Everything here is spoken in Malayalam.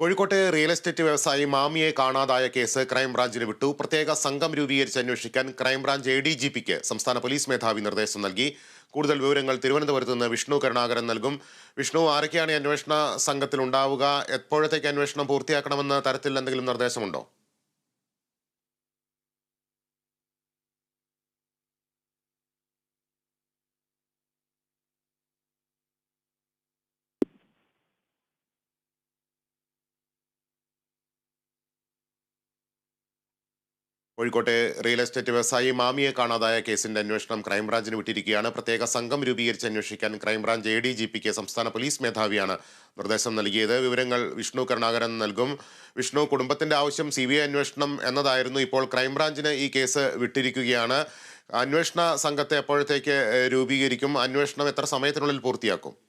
കോഴിക്കോട്ടെ റിയൽ എസ്റ്റേറ്റ് വ്യവസായി മാമിയെ കാണാതായ കേസ് ക്രൈംബ്രാഞ്ചിന് വിട്ടു. പ്രത്യേക സംഘം രൂപീകരിച്ച് അന്വേഷിക്കാൻ crime branch A D G പിക്ക് സംസ്ഥാന പോലീസ് മേധാവി നിർദ്ദേശം നൽകി. കൂടുതൽ വിവരങ്ങൾ തിരുവനന്തപുരത്ത് നിന്ന് വിഷ്ണു കരുണാകരൻ നൽകും. വിഷ്ണു ആരൊക്കെയാണ് അന്വേഷണ സംഘത്തിൽ ഉണ്ടാവുക എപ്പോഴത്തേക്ക് അന്വേഷണം പൂർത്തിയാക്കണമെന്ന തരത്തിൽ എന്തെങ്കിലും നിർദ്ദേശമുണ്ടോ? കോഴിക്കോട്ടെ റിയൽ എസ്റ്റേറ്റ് വ്യവസായി മാമിയെ കാണാതായ കേസിന്റെ അന്വേഷണം ക്രൈംബ്രാഞ്ചിന് വിട്ടിരിക്കുകയാണ്. പ്രത്യേക സംഘം രൂപീകരിച്ച് അന്വേഷിക്കാൻ crime branch A D G പിക്ക് സംസ്ഥാന പോലീസ് മേധാവിയാണ് നിർദ്ദേശം നൽകിയത്. വിവരങ്ങൾ വിഷ്ണു കരുണാകരൻ നൽകും. വിഷ്ണു കുടുംബത്തിന്റെ ആവശ്യം സി അന്വേഷണം എന്നതായിരുന്നു ഇപ്പോൾ ക്രൈംബ്രാഞ്ചിന് ഈ കേസ് വിട്ടിരിക്കുകയാണ്. അന്വേഷണ സംഘത്തെ എപ്പോഴത്തേക്ക് രൂപീകരിക്കും? അന്വേഷണം എത്ര സമയത്തിനുള്ളിൽ പൂർത്തിയാക്കും?